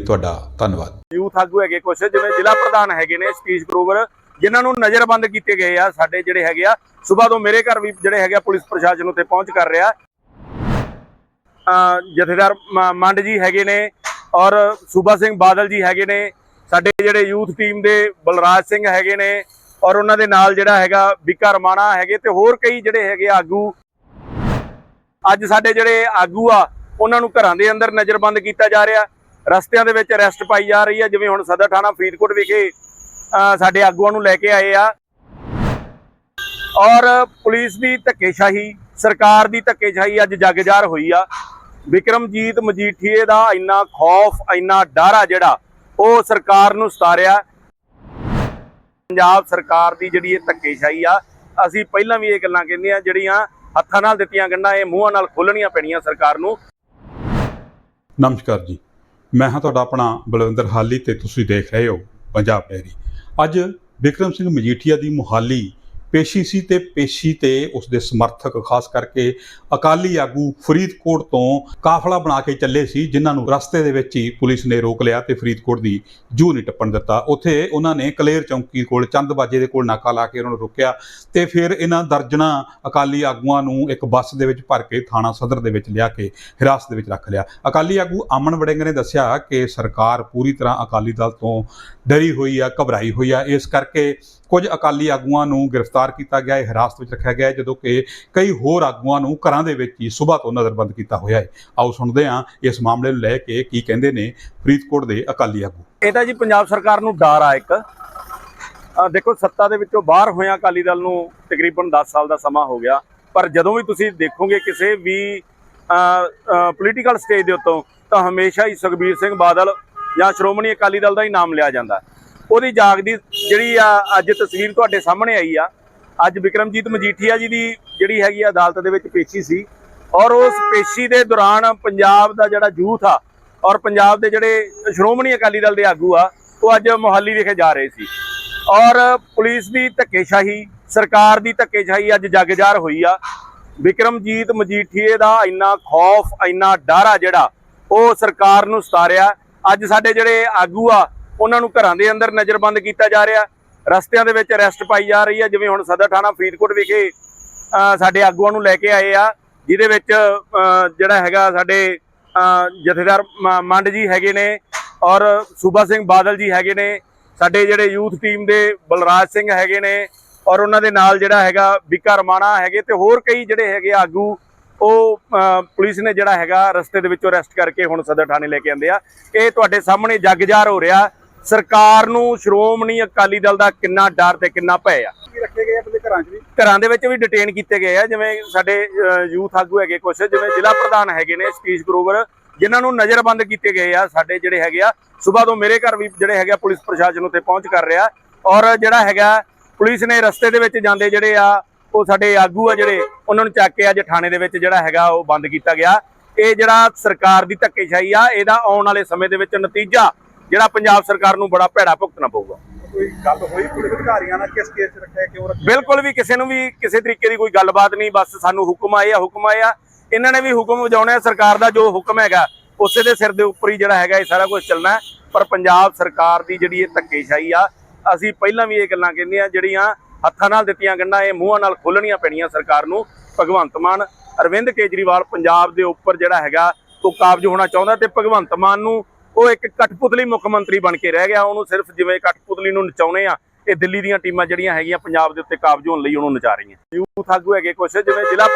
ਤੁਹਾਡਾ ਧੰਨਵਾਦ। ਯੂਥ ਆਗੂ ਹੈਗੇ ਕੁਛ, ਜਿਵੇਂ ਜ਼ਿਲ੍ਹਾ ਪ੍ਰਧਾਨ ਹੈਗੇ ਨੇ ਸਤੀਸ਼ ਗਰੋਵਰ, ਜਿਨ੍ਹਾਂ ਨੂੰ ਨਜ਼ਰਬੰਦ ਕੀਤੇ ਗਏ ਆ ਸਾਡੇ ਜਿਹੜੇ ਹੈਗੇ ਆ। ਸਵੇਰ ਤੋਂ ਮੇਰੇ ਘਰ ਵੀ ਜਿਹੜੇ ਹੈਗੇ ਆ ਪੁਲਿਸ ਪ੍ਰਸ਼ਾਸਨ ਉੱਤੇ ਪਹੁੰਚ ਕਰ ਰਿਹਾ। ਜਥੇਦਾਰ ਮੰਡ ਜੀ ਹੈਗੇ ਨੇ ਔਰ ਸੂਬਾ ਸਿੰਘ ਬਾਦਲ ਜੀ ਹੈਗੇ ਨੇ। ਸਾਡੇ ਜਿਹੜੇ ਯੂਥ ਟੀਮ ਦੇ ਬਲਰਾਜ ਸਿੰਘ ਹੈਗੇ ਨੇ ਔਰ ਉਹਨਾਂ ਦੇ ਨਾਲ ਜਿਹੜਾ ਹੈਗਾ ਬਿਕਾ ਰਮਾਣਾ ਹੈਗੇ ਤੇ ਹੋਰ ਕਈ ਜਿਹੜੇ ਹੈਗੇ ਆਗੂ। ਅੱਜ ਸਾਡੇ ਜਿਹੜੇ ਆਗੂ ਆ, ਉਹਨਾਂ ਨੂੰ ਘਰਾਂ ਦੇ ਅੰਦਰ ਨਜ਼ਰਬੰਦ ਕੀਤਾ ਜਾ ਰਿਹਾ। ਰਸਤਿਆਂ ਦੇ ਵਿੱਚ ਅਰੈਸਟ ਪਾਈ ਜਾ ਰਹੀ ਹੈ, ਜਿਵੇਂ ਹੁਣ ਸਦਰ ਥਾਣਾ ਫਰੀਦਕੋਟ ਵਿਖੇ ਸਾਡੇ ਆਗੂਆਂ ਨੂੰ ਲੈ ਕੇ ਆਏ ਆ। ਔਰ ਪੁਲਿਸ ਦੀ ਧੱਕੇਸ਼ਾਹੀ, ਸਰਕਾਰ ਦੀ ਧੱਕੇਸ਼ਾਹੀ ਅੱਜ ਜਗਜਾਰ ਹੋਈ ਆ। ਵਿਕਰਮਜੀਤ ਮਜੀਠੀਏ ਦਾ ਇੰਨਾ ਖੌਫ, ਇੰਨਾ ਡਰ ਆ ਜਿਹੜਾ, ਉਹ ਸਰਕਾਰ ਨੂੰ ਸਤਾਰਿਆ। ਪੰਜਾਬ ਸਰਕਾਰ ਦੀ ਜਿਹੜੀ ਇਹ ਧੱਕੇਸ਼ਾਹੀ ਆ, ਅਸੀਂ ਪਹਿਲਾਂ ਵੀ ਇਹ ਗੱਲਾਂ ਕਹਿੰਦੇ ਆ, ਜਿਹੜੀਆਂ ਹੱਥਾਂ ਨਾਲ ਦਿੱਤੀਆਂ ਗੰਢਾਂ, ਇਹ ਮੂੰਹਾਂ ਨਾਲ ਖੋਲਣੀਆਂ ਪੈਣੀਆਂ ਸਰਕਾਰ ਨੂੰ। ਨਮਸਕਾਰ ਜੀ। ਮੈਂ ਹਾਂ ਤੁਹਾਡਾ ਆਪਣਾ ਬਲਵਿੰਦਰ ਹਾਲੀ ਤੇ ਤੁਸੀਂ ਦੇਖ ਰਹੇ ਹੋ ਪੰਜਾਬ ਡੈਰੀ ਅੱਜ ਵਿਕਰਮ ਸਿੰਘ ਮਜੀਠੀਆ ਦੀ ਮੁਹਾਲੀ ਪੇਸ਼ੀ ਸੀ ਤੇ ਪੇਸ਼ੀ ਤੇ ਉਸ ਦੇ ਸਮਰਥਕ, ਖਾਸ ਕਰਕੇ ਅਕਾਲੀ ਆਗੂ ਫਰੀਦਕੋਟ ਤੋਂ ਕਾਫਲਾ ਬਣਾ ਕੇ ਚੱਲੇ ਸੀ, ਜਿਨ੍ਹਾਂ ਨੂੰ ਰਸਤੇ ਦੇ ਵਿੱਚ ਹੀ ਪੁਲਿਸ ਨੇ ਰੋਕ ਲਿਆ ਤੇ ਫਰੀਦਕੋਟ ਦੀ ਜੂ ਨਹੀਂ ਟੱਪਣ ਦਿੱਤਾ। ਉੱਥੇ ਉਹਨਾਂ ਨੇ ਕਲੇਰ ਚੌਂਕੀ ਕੋਲ ਚੰਦਬਾਜੇ ਦੇ ਕੋਲ ਨਾਕਾ ਲਾ ਕੇ ਉਹਨਾਂ ਨੂੰ ਰੋਕਿਆ ਤੇ ਫਿਰ ਇਹਨਾਂ ਦਰਜਨਾਂ ਅਕਾਲੀ ਆਗੂਆਂ ਨੂੰ ਇੱਕ ਬੱਸ ਦੇ ਵਿੱਚ ਭਰ ਕੇ ਥਾਣਾ ਸਦਰ ਦੇ ਵਿੱਚ ਲਿਆ ਕੇ ਹਿਰਾਸਤ ਦੇ ਵਿੱਚ ਰੱਖ ਲਿਆ। ਅਕਾਲੀ ਆਗੂ ਅਮਨ ਵੜਿੰਗ ਨੇ ਦੱਸਿਆ ਕਿ ਸਰਕਾਰ ਪੂਰੀ ਤਰ੍ਹਾਂ ਅਕਾਲੀ ਦਲ ਤੋਂ ਡਰੀ ਹੋਈ ਆ, ਘਬਰਾਈ ਹੋਈ ਆ। ਇਸ ਕਰਕੇ ਕੁਝ ਅਕਾਲੀ ਆਗੂਆਂ ਨੂੰ ਗ੍ਰਿਫਤਾਰ ਕੀਤਾ ਗਿਆ ਹੈ ਹਿਰਾਸਤ ਵਿੱਚ ਰੱਖਿਆ ਗਿਆ ਹੈ, ਜਦੋਂ ਕਿ ਕਈ ਹੋਰ ਆਗੂਆਂ ਨੂੰ ਘਰਾਂ ਦੇ ਵਿੱਚ ਹੀ ਸਵੇਰ ਤੋਂ ਨਜ਼ਰਬੰਦ ਕੀਤਾ ਹੋਇਆ ਹੈ। ਆਓ ਸੁਣਦੇ ਹਾਂ ਇਸ ਮਾਮਲੇ ਨੂੰ ਲੈ ਕੇ ਕੀ ਕਹਿੰਦੇ ਨੇ ਫਰੀਦਕੋਟ ਦੇ ਅਕਾਲੀ ਆਗੂ। ਇਹ ਤਾਂ ਜੀ ਪੰਜਾਬ ਸਰਕਾਰ ਨੂੰ ਡਰ ਆ ਇੱਕ। ਦੇਖੋ, ਸੱਤਾ ਦੇ ਵਿੱਚੋਂ ਬਾਹਰ ਹੋਇਆ ਅਕਾਲੀ ਦਲ ਨੂੰ ਤਕਰੀਬਨ 10 ਸਾਲ ਦਾ ਸਮਾਂ ਹੋ ਗਿਆ। ਪਰ ਜਦੋਂ ਵੀ ਤੁਸੀਂ ਦੇਖੋਗੇ ਕਿਸੇ ਵੀ ਪੋਲੀਟੀਕਲ ਸਟੇਜ ਦੇ ਉੱਤੋਂ, ਤਾਂ ਹਮੇਸ਼ਾ ਹੀ ਸੁਖਬੀਰ ਸਿੰਘ ਬਾਦਲ ਜਾਂ ਸ਼੍ਰੋਮਣੀ ਅਕਾਲੀ ਦਲ ਦਾ ਹੀ ਨਾਮ ਲਿਆ ਜਾਂਦਾ। ਉਹਦੀ ਜਾਗਦੀ ਜਿਹੜੀ ਆ ਅੱਜ ਤਸਵੀਰ ਤੁਹਾਡੇ ਸਾਹਮਣੇ ਆਈ ਆ ਅੱਜ ਵਿਕਰਮਜੀਤ ਮਜੀਠੀਆ ਜੀ ਦੀ ਜਿਹੜੀ ਹੈਗੀ ਆ ਅਦਾਲਤ ਦੇ ਵਿੱਚ ਪੇਸ਼ੀ ਸੀ ਔਰ ਉਸ ਪੇਸ਼ੀ ਦੇ ਦੌਰਾਨ ਪੰਜਾਬ ਦਾ ਜਿਹੜਾ ਯੂਥ ਆ ਔਰ ਪੰਜਾਬ ਦੇ ਜਿਹੜੇ ਸ਼੍ਰੋਮਣੀ ਅਕਾਲੀ ਦਲ ਦੇ ਆਗੂ ਆ, ਉਹ ਅੱਜ ਮੋਹਾਲੀ ਵਿਖੇ ਜਾ ਰਹੇ ਸੀ। ਔਰ ਪੁਲਿਸ ਦੀ ਧੱਕੇਸ਼ਾਹੀ, ਸਰਕਾਰ ਦੀ ਧੱਕੇਸ਼ਾਹੀ ਅੱਜ ਜਗਜਾਰ ਹੋਈ ਆ। ਵਿਕਰਮਜੀਤ ਮਜੀਠੀਏ ਦਾ ਇੰਨਾ ਖੌਫ, ਇੰਨਾ ਡਰ ਆ ਜਿਹੜਾ, ਉਹ ਸਰਕਾਰ ਨੂੰ ਸਤਾਰਿਆ। ਅੱਜ ਸਾਡੇ ਜਿਹੜੇ ਆਗੂ ਆ, ਉਹਨਾਂ ਨੂੰ ਘਰਾਂ ਦੇ ਅੰਦਰ ਨਜ਼ਰਬੰਦ ਕੀਤਾ ਜਾ ਰਿਹਾ। ਰਸਤਿਆਂ ਦੇ ਵਿੱਚ ਅਰੈਸਟ ਪਾਈ ਜਾ ਰਹੀ ਹੈ, ਜਿਵੇਂ ਹੁਣ ਸਦਰ ਥਾਣਾ ਫਰੀਦਕੋਟ ਵਿਖੇ ਸਾਡੇ ਆਗੂਆਂ ਨੂੰ ਲੈ ਕੇ ਆਏ ਆ, ਜਿਹਦੇ ਵਿੱਚ ਜਿਹੜਾ ਹੈਗਾ ਸਾਡੇ ਜਥੇਦਾਰ ਮੰਡ ਜੀ ਹੈਗੇ ਨੇ ਔਰ ਸੂਬਾ ਸਿੰਘ ਬਾਦਲ ਜੀ ਹੈਗੇ ਨੇ, ਸਾਡੇ ਜਿਹੜੇ ਯੂਥ ਟੀਮ ਦੇ ਬਲਰਾਜ ਸਿੰਘ ਹੈਗੇ ਨੇ, ਔਰ ਉਹਨਾਂ ਦੇ ਨਾਲ ਜਿਹੜਾ ਹੈਗਾ ਬਿਕਾ ਰਮਾਣਾ ਹੈਗੇ ਤੇ ਹੋਰ ਕਈ ਜਿਹੜੇ ਹੈਗੇ ਆਗੂ, ਉਹ ਪੁਲਿਸ ਨੇ ਜਿਹੜਾ ਹੈਗਾ ਰਸਤੇ ਦੇ ਵਿੱਚੋਂ ਅਰੈਸਟ ਕਰਕੇ ਹੁਣ ਸਦਰ ਥਾਣੇ ਲੈ ਕੇ ਆਂਦੇ ਆ। ਇਹ ਤੁਹਾਡੇ ਸਾਹਮਣੇ ਜੱਗਜਾਰ ਹੋ ਰਿਹਾ। ਸਰਕਾਰ ਨੂੰ ਸ਼੍ਰੋਮਣੀ ਅਕਾਲੀ ਦਲ ਦਾ ਕਿੰਨਾ ਡਰ ਤੇ ਕਿੰਨਾ ਭੈ ਆ। ਰੱਖੇ ਗਏ ਆਪਣੇ ਘਰਾਂ 'ਚ ਵੀ? ਘਰਾਂ ਦੇ ਵਿੱਚ ਵੀ ਡਿਟੇਨ ਕੀਤੇ ਗਏ ਆ ਜਿਵੇਂ ਸਾਡੇ ਯੂਥ ਆਗੂ ਹੈਗੇ ਕੁਛ ਜਿਵੇਂ ਜ਼ਿਲ੍ਹਾ ਪ੍ਰਧਾਨ ਹੈਗੇ ਨੇ ਸਤੀਸ਼ ਗਰੋਵਰ ਜਿਨ੍ਹਾਂ ਨੂੰ ਨਜ਼ਰਬੰਦ ਕੀਤੇ ਗਏ ਆ ਸਾਡੇ ਜਿਹੜੇ ਹੈਗੇ ਆ। ਸਵੇਰ ਤੋਂ ਮੇਰੇ ਘਰ ਵੀ ਜਿਹੜੇ ਹੈਗੇ ਆ ਪੁਲਿਸ ਪ੍ਰਸ਼ਾਸਨ ਉੱਤੇ ਪਹੁੰਚ ਕਰ ਰਿਹਾ। ਔਰ ਜਿਹੜਾ ਹੈਗਾ ਪੁਲਿਸ ਨੇ ਰਸਤੇ ਦੇ ਵਿੱਚ ਜਾਂਦੇ ਜਿਹੜੇ ਆ ਉਹ ਸਾਡੇ ਆਗੂ ਆ ਜਿਹੜੇ ਉਹਨਾਂ ਨੂੰ ਚੱਕ ਕੇ ਅੱਜ ਥਾਣੇ ਦੇ ਵਿੱਚ ਜਿਹੜਾ ਹੈਗਾ ਉਹ ਬੰਦ ਕੀਤਾ ਗਿਆ। ਇਹ ਜਿਹੜਾ ਸਰਕਾਰ ਦੀ ਧੱਕੇਸ਼ਾਹੀ ਆ ਇਹਦਾ ਆਉਣ ਵਾਲੇ ਸਮੇਂ ਦੇ ਵਿੱਚ ਨਤੀਜਾ ਜਿਹੜਾ ਪੰਜਾਬ ਸਰਕਾਰ ਨੂੰ ਬੜਾ ਭੈੜਾ ਭੁਗਤਣਾ ਪਊਗਾ। ਕੋਈ ਗੱਲ ਹੋਈ ਪੁਲਿਸ ਅਧਿਕਾਰੀਆਂ ਨਾਲ? ਕਿਸ ਕੇਸ 'ਚ ਰੱਖਿਆ ਕਿਉਂ ਰੱਖਿਆ? ਬਿਲਕੁਲ ਵੀ ਕਿਸੇ ਨੂੰ ਵੀ ਕਿਸੇ ਤਰੀਕੇ ਦੀ ਕੋਈ ਗੱਲਬਾਤ ਨਹੀਂ ਬਸ ਸਾਨੂੰ ਹੁਕਮ ਆਏ ਆ ਹੁਕਮ ਆਏ ਆ। ਇਹਨਾਂ ਨੇ ਵੀ ਹੁਕਮ ਵਜਾਉਣੇ ਆ ਸਰਕਾਰ ਦਾ ਜੋ ਹੁਕਮ ਹੈਗਾ ਉਸੇ ਦੇ ਸਿਰ ਦੇ ਉੱਪਰ ਹੀ ਜਿਹੜਾ ਹੈਗਾ ਇਹ ਸਾਰਾ ਕੁਝ ਚੱਲਣਾ ਹੈ। ਪਰ ਪੰਜਾਬ ਸਰਕਾਰ ਦੀ ਜਿਹੜੀ ਇਹ ਧੱਕੇਸ਼ਾਹੀ ਆ ਅਸੀਂ ਪਹਿਲਾਂ ਵੀ ਇਹ ਗੱਲਾਂ ਕਹਿੰਦੇ ਆ ਜਿਹੜੀਆਂ ਹੱਥਾਂ ਨਾਲ ਦਿੱਤੀਆਂ ਗੰਢਾਂ ਇਹ ਮੂੰਹਾਂ ਨਾਲ ਖੋਲਣੀਆਂ ਪੈਣੀਆਂ ਸਰਕਾਰ ਨੂੰ। ਭਗਵੰਤ ਮਾਨ ਅਰਵਿੰਦ ਕੇਜਰੀਵਾਲ ਪੰਜਾਬ ਦੇ ਉੱਪਰ ਜਿਹੜਾ ਹੈਗਾ ਉਹ ਕਾਬਜ ਹੋਣਾ ਚਾਹੁੰਦਾ ਤੇ ਭਗਵੰਤ ਮਾਨ ਨੂੰ ਉਹ ਇੱਕ ਕਠਪੁਤਲੀ ਮੁੱਖ ਮੰਤਰੀ ਬਣ ਕੇ ਰਹਿ ਗਿਆ। ਉਹਨੂੰ ਸਿਰਫ ਜਿਵੇਂ ਕਠਪੁਤਲੀ ਨੂੰ ਨਚਾਉਣੇ ਆ, ਇਹ ਦਿੱਲੀ ਦੀਆਂ ਟੀਮਾਂ ਜਿਹੜੀਆਂ ਹੈਗੀਆਂ ਪੰਜਾਬ ਦੇ ਉੱਤੇ ਕਾਬਜ ਹੋਣ ਲਈ ਉਹਨੂੰ ਨਚਾ ਰਹੀਆਂ। ਯੂਥ ਆਗੂ ਹੈਗੇ ਕੁਛ, ਜਿਵੇਂ ਜ਼ਿਲ੍ਹਾ